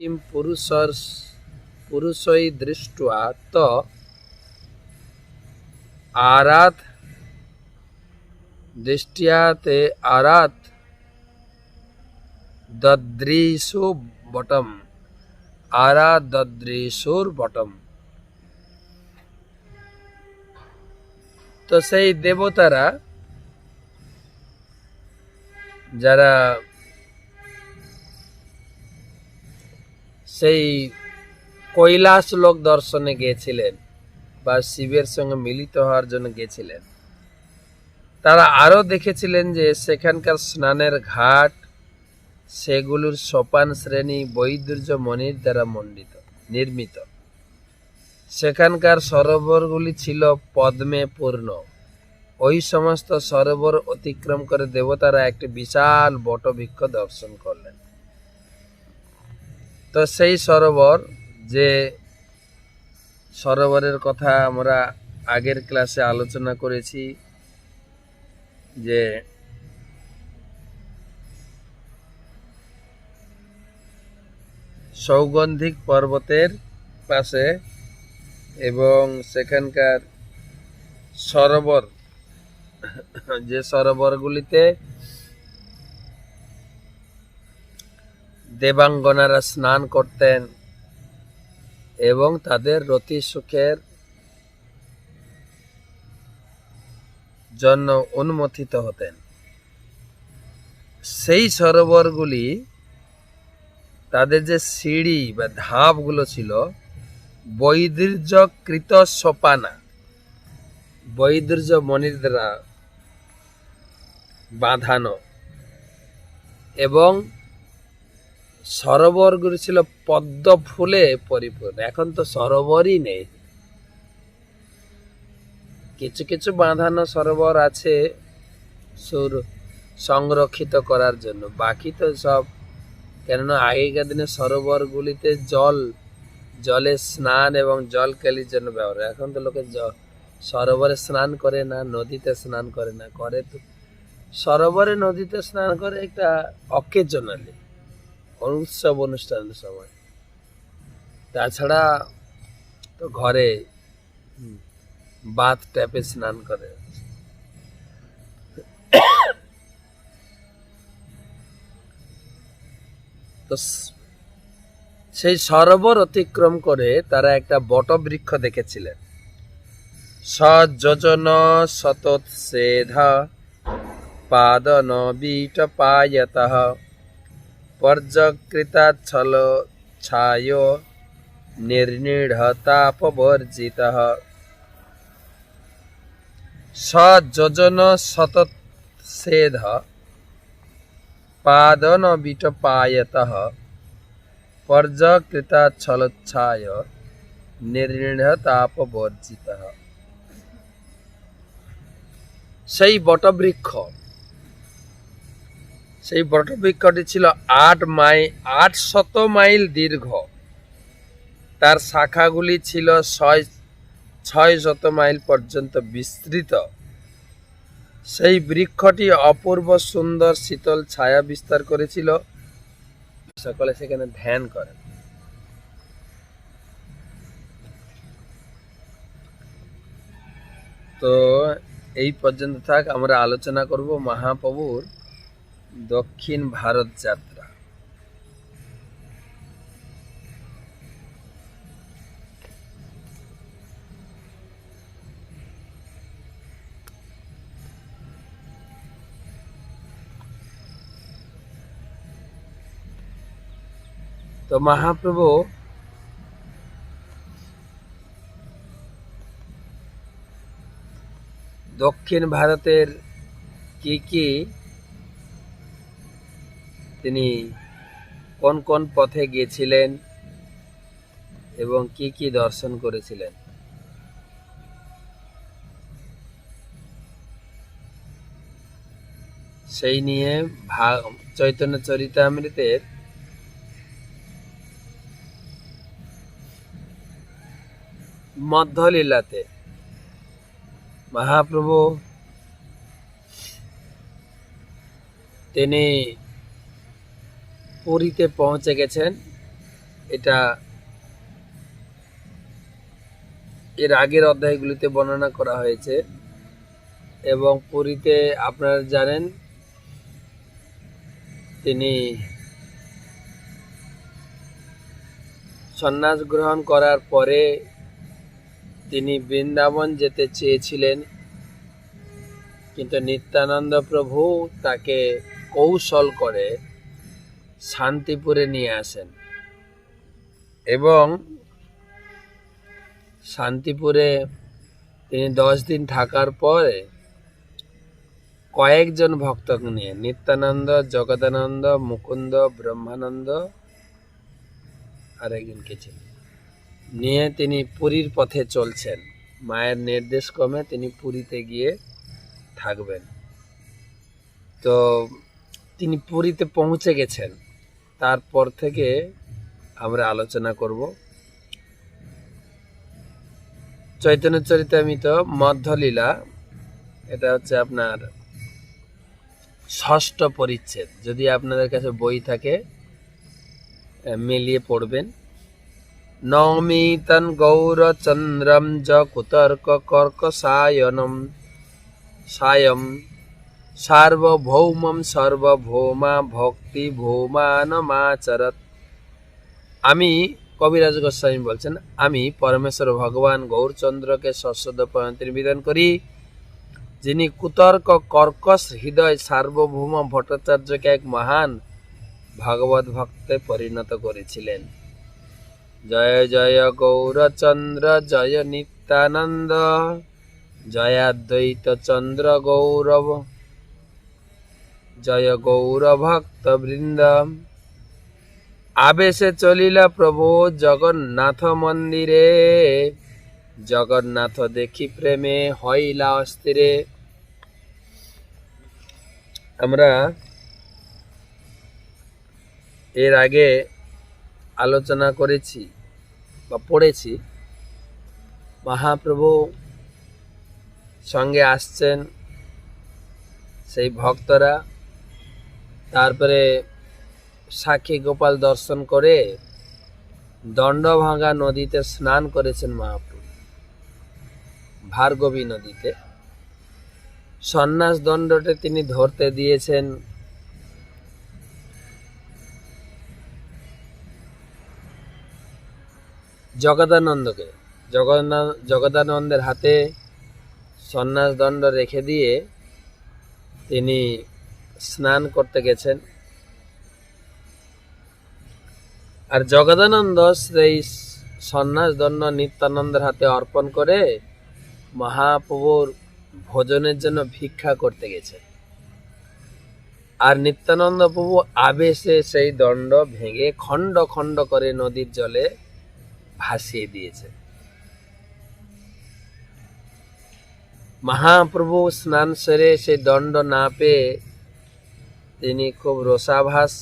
किं पुरुषर् पुरुषै दृष्ट्वा त आरात् दृष्ट्या ते आरात् ददृशो बटम् আরাদৃশুর্বটম তো সেই দেবতারা যারা সেই কৈলাস লোক দর্শনে গিয়েছিলেন বা শিবের সঙ্গে মিলিত হওয়ার জন্য গিয়েছিলেন। তারা আরও দেখেছিলেন যে সেখানকার স্নানের ঘাট, সেগুলোর সোপান শ্রেণি বৈদুর্য মণির দ্বারা মণ্ডিত, নির্মিত। সেখানকার সরোবরগুলি ছিল পদ্মে পূর্ণ। ওই সমস্ত সরোবর অতিক্রম করে দেবতারা একটি বিশাল বটবৃক্ষ দর্শন করলেন। তো সেই সরোবর যে সরোবরের কথা আমরা আগের ক্লাসে আলোচনা করেছি, যে সৌগন্ধিক পর্বতের পাশে এবং সেখানকার সরোবর, যে সরোবরগুলিতে দেবাঙ্গনারা স্নান করতেন এবং তাদের রতি সুখের জন্য উন্মথিত হতেন। সেই সরোবরগুলি তাদের যে সিঁড়ি বা ধাপগুলো ছিল, বৈদুর্যকৃত সোপানা। বৈদুর্য মণির দ্বারা বাঁধানো এবং সরোবরগুলি ছিল পদ্ম ফুলে পরিপূর্ণ। এখন তো সরোবরই নেই। কিছু কিছু বাঁধানো সরোবর আছে সুর সংরক্ষিত করার জন্য। বাকি তো সব, কেননা আগেকার দিনে সরোবরগুলিতে জল, জলে স্নান এবং জল কেলির জন্য ব্যবহার। এখন তো লোকে সরোবরে স্নান করে না, নদীতে স্নান করে না, করে তো সরোবরে নদীতে স্নান করে একটা অকেজনালি। উৎসব অনুষ্ঠানের সময়। তাছাড়া তো ঘরে বাথ ট্যাপে স্নান করে। তো সেই সরোবর অতিক্রম করে তারা একটা বটবৃক্ষ দেখেছিলেন। সযোজন শতৎসেধ পাদন বিট পায়ত পর্যকৃতাচ্ছল ছায় নির্নিঢ়তাপবর্জিত। সযোজন শতৎসেধ পাদন বিটপায়ত পর্যকৃতাচ্ছলোচ্ছায় নির্ণীঢ়তাপবর্জিত সেই বটবৃক্ষ সেই বটবৃক্ষটি ছিল আট মাই, আট শত মাইল দীর্ঘ। তার শাখাগুলি ছিল ছয় ছয় শত মাইল পর্যন্ত বিস্তৃত। সেই বৃক্ষটি অপূর্ব সুন্দর শীতল ছায়া বিস্তার করেছিল। সকলে সেখানে ধ্যান করেন। তো এই পর্যন্ত থাক, আমরা আলোচনা করব মহাপ্রভুর দক্ষিণ ভারত যাত্রা। তো মহাপ্রভু দক্ষিণ ভারতের কি কি তিনি কোন কোন পথে গিয়েছিলেন এবং কি কি দর্শন করেছিলেন? সেই নিয়ে চৈতন্য চরিতামৃতের মধ্যলীলাতে মহাপ্রভু তিনি পুরীতে পৌঁছে গেছেন, এটা এর আগের অধ্যায়গুলিতে বর্ণনা করা হয়েছে। এবং পুরীতে আপনারা জানেন, তিনি সন্ন্যাস গ্রহণ করার পরে তিনি বৃন্দাবন যেতে চেয়েছিলেন, কিন্তু নিত্যানন্দ প্রভু তাকে কৌশল করে শান্তিপুরে নিয়ে আসেন। এবং শান্তিপুরে তিনি দশ দিন থাকার পরে কয়েকজন ভক্তকে নিয়ে, নিত্যানন্দ, জগদানন্দ, মুকুন্দ, ব্রহ্মানন্দ আর একজনকে ছিল নিয়ে তিনি পুরীর পথে চলছেন। মায়ের নির্দেশ ক্রমে তিনি পুরীতে গিয়ে থাকবেন। তো তিনি পুরীতে পৌঁছে গেছেন। তারপর থেকে আমরা আলোচনা করব। চৈতন্য চরিতামিত মধ্যলীলা, এটা হচ্ছে আপনার ষষ্ঠ পরিচ্ছেদ। যদি আপনাদের কাছে বই থাকে মিলিয়ে পড়বেন। নমিতন গৌরচন্দ্রম জ কুতর্ক কর্ক সায়নম সায়ম সার্বভৌমম সর্বভৌমা ভক্তি ভৌমানমাচরত আমি কবিরাজ গোস্বামী বলছেন, আমি পরমেশ্বর ভগবান গৌরচন্দ্রকে সশ্রদ্ধ পয়ন্তি নিবেদন করি, যিনি কুতর্ক কর্কশ হৃদয় সার্বভৌম ভট্টাচার্যকে এক মহান ভগবত ভক্তে পরিণত করেছিলেন। জয় জয় গৌরচন্দ্র, জয় নিত্যানন্দ জয়াদ্বৈত চন্দ্র গৌরব। জয় গৌর ভক্ত বৃন্দ আবেশে চলিলা প্রভু জগন্নাথ মন্দিরে। জগন্নাথ দেখি প্রেমে হইলা অস্থিরে। আমরা এর আগে আলোচনা করেছি বা পড়েছি, মহাপ্রভু সঙ্গে আসছেন সেই ভক্তরা। তারপরে সাক্ষী গোপাল দর্শন করে দণ্ডভাঙ্গা নদীতে স্নান করেছেন মহাপ্রভু। ভার্গবী নদীতে। সন্ন্যাস দণ্ডটা তিনি ধরতে দিয়েছেন। জগদানন্দকে। জগদানন্দের হাতে সন্ন্যাস দণ্ড রেখে দিয়ে তিনি স্নান করতে গেছেন। আর জগদানন্দ সেই সন্ন্যাস দণ্ড নিত্যানন্দের হাতে অর্পণ করে মহাপ্রভুর ভোজনের জন্য ভিক্ষা করতে গেছে আর নিত্যানন্দ প্রভু আবেশে সেই দণ্ড ভেঙে খণ্ড খণ্ড করে নদীর জলে ভাসিয়ে দিয়েছে মহাপ্রভু স্নান সেরে সেই দণ্ড না পেয়ে তিনি খুব রসাভাস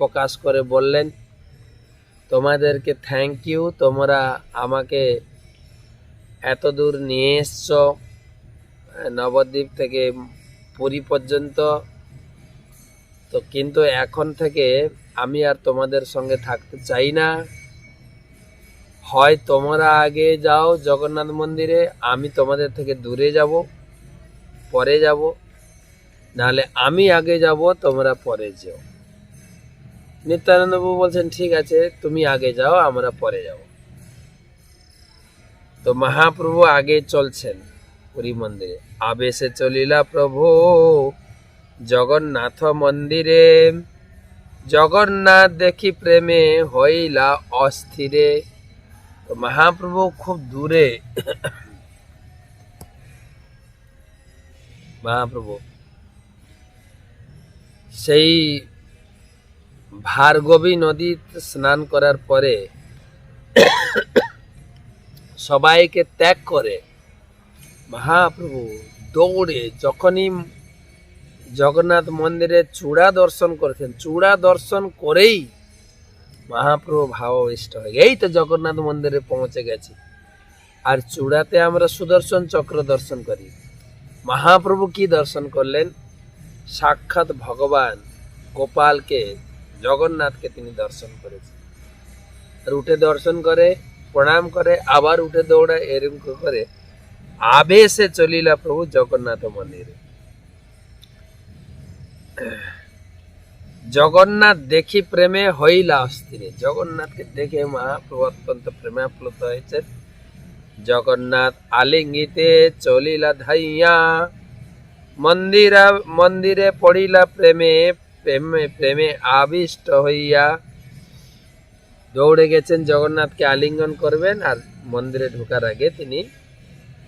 প্রকাশ করে বললেন, তোমাদেরকে থ্যাংক ইউ তোমরা আমাকে এত দূর নিয়ে এসছ, নবদ্বীপ থেকে পুরী পর্যন্ত। তো কিন্তু এখন থেকে আমি আর তোমাদের সঙ্গে থাকতে চাই না। হয় তোমরা আগে যাও জগন্নাথ মন্দিরে, আমি তোমাদের থেকে দূরে যাব, পরে যাব। নাহলে আমি আগে যাব, তোমরা পরে যেও। নিত্যানন্দ বাবু বলছেন, ঠিক আছে, তুমি আগে যাও, আমরা পরে যাব। তো মহাপ্রভু আগে চলছেন পুরী মন্দিরে। আবেশে চলিলা প্রভু, জগন্নাথ মন্দিরে। জগন্নাথ দেখি প্রেমে হইলা অস্থিরে। তো মহাপ্রভু খুব দূরে। মহাপ্রভু সেই ভার্গবী নদীতে স্নান করার পরে সবাইকে ত্যাগ করে মহাপ্রভু দৌড়ে যখনই জগন্নাথ মন্দিরে চূড়া দর্শন করেছেন, চূড়া দর্শন করেই মহাপ্রভু ভাবাবিষ্ট হয়ে এই তো জগন্নাথ মন্দিরে পৌঁছে গেছি। আর চূড়াতে আমরা সুদর্শন চক্র দর্শন করি। মহাপ্রভু কি দর্শন করলেন? সাক্ষাৎ ভগবান গোপালকে, জগন্নাথকে তিনি দর্শন করেছেন। আর উঠে দর্শন করে, প্রণাম করে, আবার উঠে দৌড়ায়, এরকম করে আবেশে চলিলা প্রভু জগন্নাথ মন্দিরে। জগন্নাথ দেখি প্রেমে হইলা অস্থিরে। জগন্নাথকে দেখে মহাপ্রভু অত্যন্ত প্রেমাপ্লুত হয়েছেন। জগন্নাথ আলিঙ্গিতে চলিলা ধাইয়া মন্দিরা, মন্দিরে পড়িলা প্রেমে প্রেমে প্রেমে আবিষ্ট হইয়া দৌড়ে গেছেন জগন্নাথকে আলিঙ্গন করবেন আর মন্দিরে ঢোকার আগে তিনি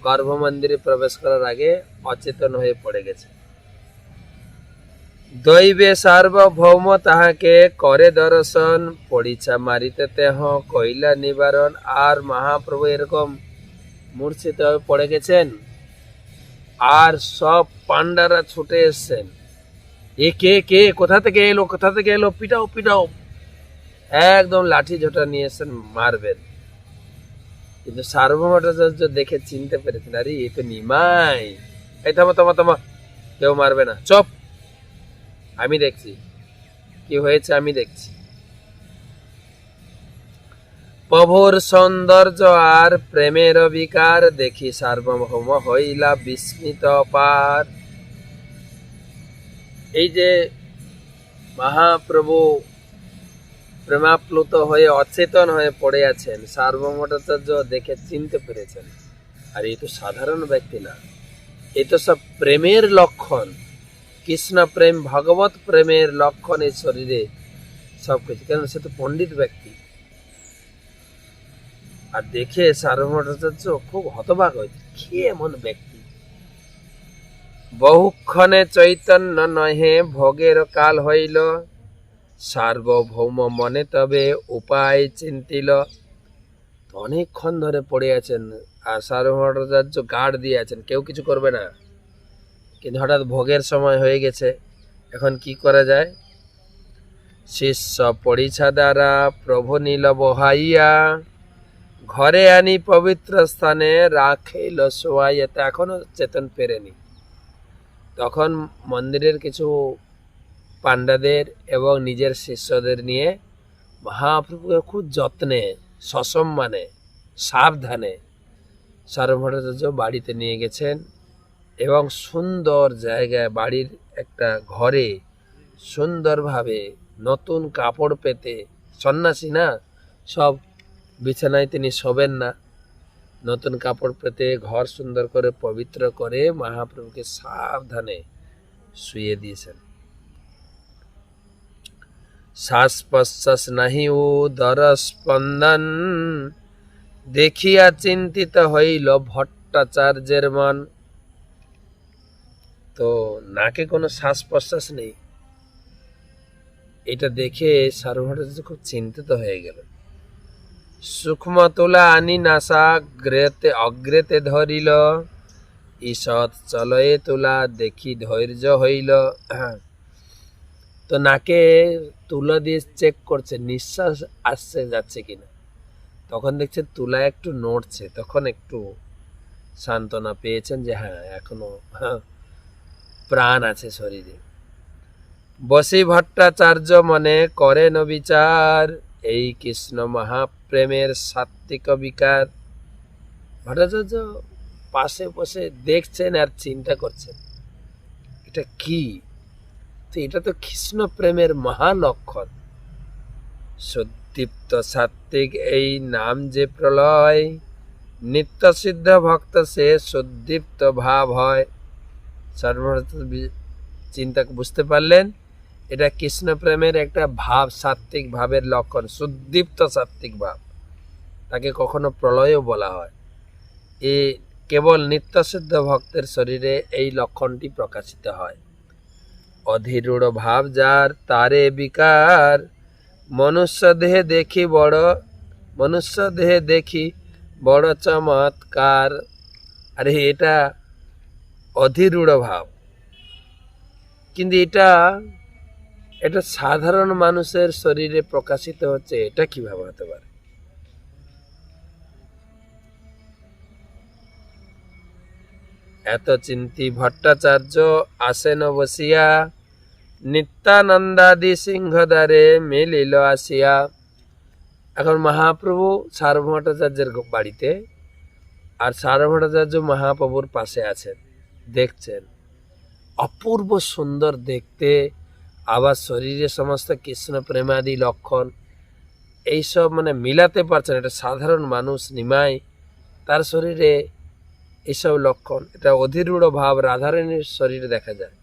গর্ভ মন্দিরে প্রবেশ করার আগে অচেতন হয়ে পড়ে গেছেন। দৈবে সার্বভৌম তাহাকে করে দর্শন, পড়িছা মারিতে তেহ, কইলা নিবারণ, আর মহাপ্রভু এরকম মূর্ছিত হয়ে পড়ে গেছেন। আর সব পান্ডারা ছুটে এসছেন। এ কে কে, কোথা থেকে এলো, কোথা থেকে এলো? পিটাও পিটাও। একদম লাঠি ঝোটা নিয়ে এসছেন মারবেন। কিন্তু সার্বভৌমাচার্য দেখে চিনতে পেরেছেন, আরে, এ তো নিমাই। এই থামো থামো থামো। কেউ মারবে না। চপ। আমি দেখছি। কি হয়েছে আমি দেখছি। প্রভুর সৌন্দর্য আর প্রেমের বিকার দেখি সার্বভৌম হইলা বিস্মিত পার। এই যে মহাপ্রভু প্রেমাপ্লুত হয়ে অচেতন হয়ে পড়ে আছেন সার্বভৌমাচার্য দেখে চিনতে পেরেছেন। আর এই তো সাধারণ ব্যক্তি না, এ তো সব প্রেমের লক্ষণ। কৃষ্ণ প্রেম, ভগবত প্রেমের লক্ষণ এই শরীরে সবকিছু। কেন সে তো পণ্ডিত ব্যক্তি। আর দেখে সার্বভৌমাচার্য খুব হতবাক হয়েছে কি এমন ব্যক্তি? বহুক্ষণে চৈতন্য নহে, ভোগের কাল হইল। সার্বভৌম মনে তবে উপায় চিন্তিল। অনেকক্ষণ ধরে পড়ে আছেন আর সার্বভৌমাচার্য গার্ড দিয়ে আছেন, কেউ কিছু করবে না। কিন্তু হঠাৎ ভোগের সময় হয়ে গেছে, এখন কি করা যায়? শিষ্য পরিছা দ্বারা প্রভু নীল বহাইয়া ঘরে আনি পবিত্র স্থানে রাখিল শোয়াইয়া তা এখনও চেতন পেরেনি। তখন মন্দিরের কিছু পাণ্ডাদের এবং নিজের শিষ্যদের নিয়ে মহাপ্রভুকে খুব যত্নে, সসম্মানে, সাবধানে সার্বভৌমাচার্য বাড়িতে নিয়ে গেছেন এবং সুন্দর জায়গায় বাড়ির একটা ঘরে সুন্দরভাবে নতুন কাপড় পেতে সন্ন্যাসী না, সব বিছানায় তিনি শোবেন না। নতুন কাপড় পেতে ঘর সুন্দর করে পবিত্র করে মহাপ্রভুকে সাবধানে শুয়ে দিয়েছেন। শ্বাস প্রশ্বাস নাহি ও দর স্পন্দন দেখিয়া চিন্তিত হইল ভট্টাচার্যের মন। তো নাকে কোনো শ্বাস প্রশ্বাস নেই? এটা দেখে সার্বভৌমাচার্য খুব চিন্তিত হয়ে গেল সূক্ষ্ম তোলা আনি নাসা গ্রেতে অগ্রেতে ধরিল, ঈষৎ চলয়ে তোলা দেখি ধৈর্য হইল। তো নাকে তুলা দিয়ে চেক করছে, নিঃশ্বাস আসছে, যাচ্ছে কিনা। তখন দেখছে তুলা একটু নড়ছে, তখন একটু সান্ত্বনা পেয়েছেন যে হ্যাঁ এখনও প্রাণ আছে শরীরে। বসি ভট্টাচার্য মনে করেন বিচার এই কৃষ্ণ মহাপ্রেমের সাত্বিক বিকার ভট্টাচার্য পাশে বসে দেখছেন আর চিন্তা করছেন, এটা কি? তো এটা তো কৃষ্ণ প্রেমের মহালক্ষণ। সুদীপ্ত সাত্বিক এই নাম যে প্রলয়, নিত্য সিদ্ধ ভক্ত সে সুদীপ্ত ভাব হয়। সর্বভারত চিন্তা বুঝতে পারলেন? এটা কৃষ্ণ প্রেমের একটা ভাব, সাত্ত্বিক ভাবের লক্ষণ, সুদীপ্ত সাত্ত্বিক ভাব। তাকে কখনো প্রলয়ও বলা হয়। এ কেবল নিত্যসিদ্ধ ভক্তের শরীরে এই লক্ষণটি প্রকাশিত হয়। অধীরূঢ় ভাব যার, তারে বিকার। মনুষ্য দেহে দেখি বড়, মনুষ্য দেহে দেখি বড় চমৎকার। আরে, এটা অধীরূঢ় ভাব। কিন্তু এটা এটা সাধারণ মানুষের শরীরে প্রকাশিত হচ্ছে, এটা কীভাবে হতে পারে? এত চিন্তি ভট্টাচার্য আসেন বসিয়া নিত্যানন্দাদি সিংহ সিংহদ্বারে মিলিল আসিয়া। এখন মহাপ্রভু সার্বভট্টাচার্যের বাড়িতে আর সার্বভট্টাচার্য মহাপ্রভুর পাশে আছেন, দেখছেন। অপূর্ব সুন্দর দেখতে আবার শরীরে সমস্ত কৃষ্ণ প্রেমাদি লক্ষণ, এইসব মানে মিলাতে পারছেন এটা সাধারণ মানুষ নিমাই, তার শরীরে এইসব লক্ষণ, এটা অধীরূঢ় ভাব রাধারানীর শরীরে দেখা যায়।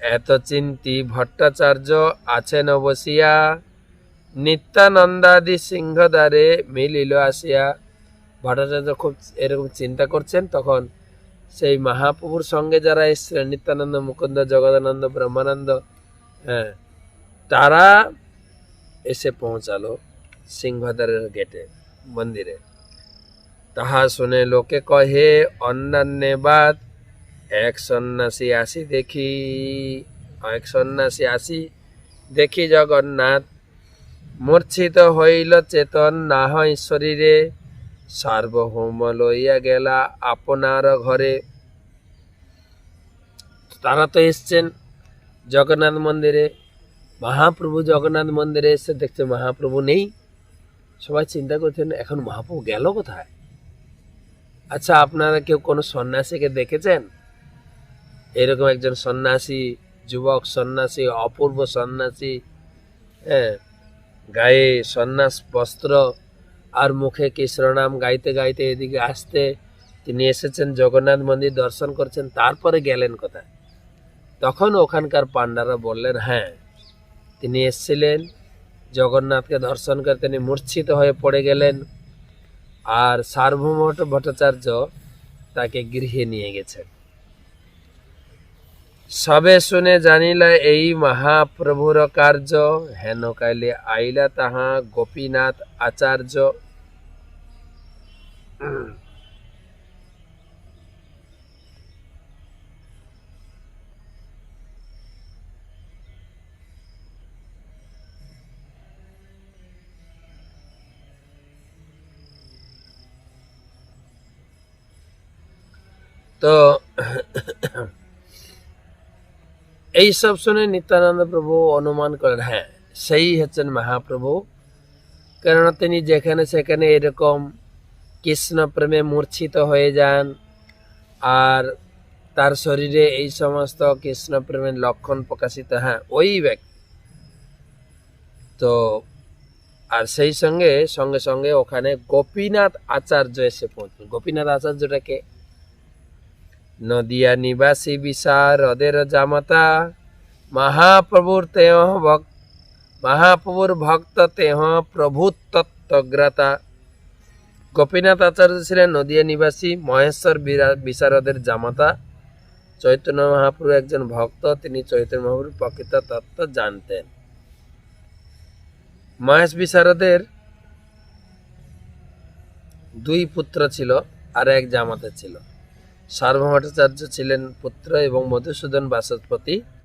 এত চিন্তি ভট্টাচার্য আছেন বসিয়া নিত্যানন্দাদি সিংহদ্বারে মিলিল আসিয়া। ভট্টাচার্য খুব এরকম চিন্তা করছেন, তখন সেই মহাপ্রভুর সঙ্গে যারা এসছিলেন, নিত্যানন্দ, মুকুন্দ, জগদানন্দ, ব্রহ্মানন্দ হ্যাঁ তারা এসে পৌঁছালো সিংহদ্বারের গেটে, মন্দিরে। তাহা শুনে লোকে কহে, অন্যান্য বাদ, এক সন্ন্যাসী আসি দেখি, এক সন্ন্যাসী আসি দেখি জগন্নাথ। মূর্ছিত হইল চেতন, না হয় শরীরে সার্বভৌম লইয়া গেলা আপনার ঘরে। তারা তো এসছেন জগন্নাথ মন্দিরে। মহাপ্রভু জগন্নাথ মন্দিরে এসে দেখছে মহাপ্রভু নেই। সবাই চিন্তা করছেন, এখন মহাপ্রভু গেল কোথায়? আচ্ছা আপনারা কেউ কোনো সন্ন্যাসীকে দেখেছেন? এরকম একজন সন্ন্যাসী, যুবক সন্ন্যাসী, অপূর্ব সন্ন্যাসী হ্যাঁ গায়ে সন্ন্যাস বস্ত্র আর মুখে কৃষ্ণনাম গাইতে গাইতে এদিকে আসতে তিনি এসেছেন জগন্নাথ মন্দির দর্শন করছেন, তারপরে গেলেন কোথায়? তখন ওখানকার পান্ডারা বললেন হ্যাঁ তিনি এসেছিলেন, জগন্নাথকে দর্শন করে তিনি মূর্ছিত হয়ে পড়ে গেলেন, আর সার্বভৌম ভট্টাচার্য তাকে গৃহে নিয়ে গেছেন। সবে শুনে জানিলা এই মহাপ্রভুর কার্য, হেন কাইলে আইলা তাহা গোপীনাথ আচার্য তো এই সব শুনে নিত্যানন্দ প্রভু অনুমান করেন হ্যাঁ সেই হচ্ছেন মহাপ্রভু কেননা তিনি যেখানে সেখানে এরকম কৃষ্ণ প্রেমে মূর্ছিত হয়ে যান আর তার শরীরে এই সমস্ত কৃষ্ণ প্রেমের লক্ষণ প্রকাশিত হ্যাঁ ওই ব্যক্তি। তো, আর সেই সঙ্গে সঙ্গে সঙ্গে ওখানে গোপীনাথ আচার্য এসে পৌঁছল গোপীনাথ আচার্যটাকে নদিয়া নিবাসী বিশারদের জামাতা, মহাপ্রভুর তেহ ভক্ত, মহাপ্রভুর ভক্ত, তেহ প্রভু তত্ত্বগ্রাতা গোপীনাথ আচার্য ছিলেন নদিয়া নিবাসী মহেশ্বর বিরা- বিশারদের জামাতা। চৈতন্য মহাপ্রভু একজন ভক্ত, তিনি চৈতন্য মহাপ্রভুর প্রকৃত তত্ত্ব জানতেন। মহেশ বিশারদের দুই পুত্র ছিল আর এক জামাতা ছিল। সার্বভট্টাচার্য ছিলেন পুত্র এবং মধুসূদন বাচস্পতি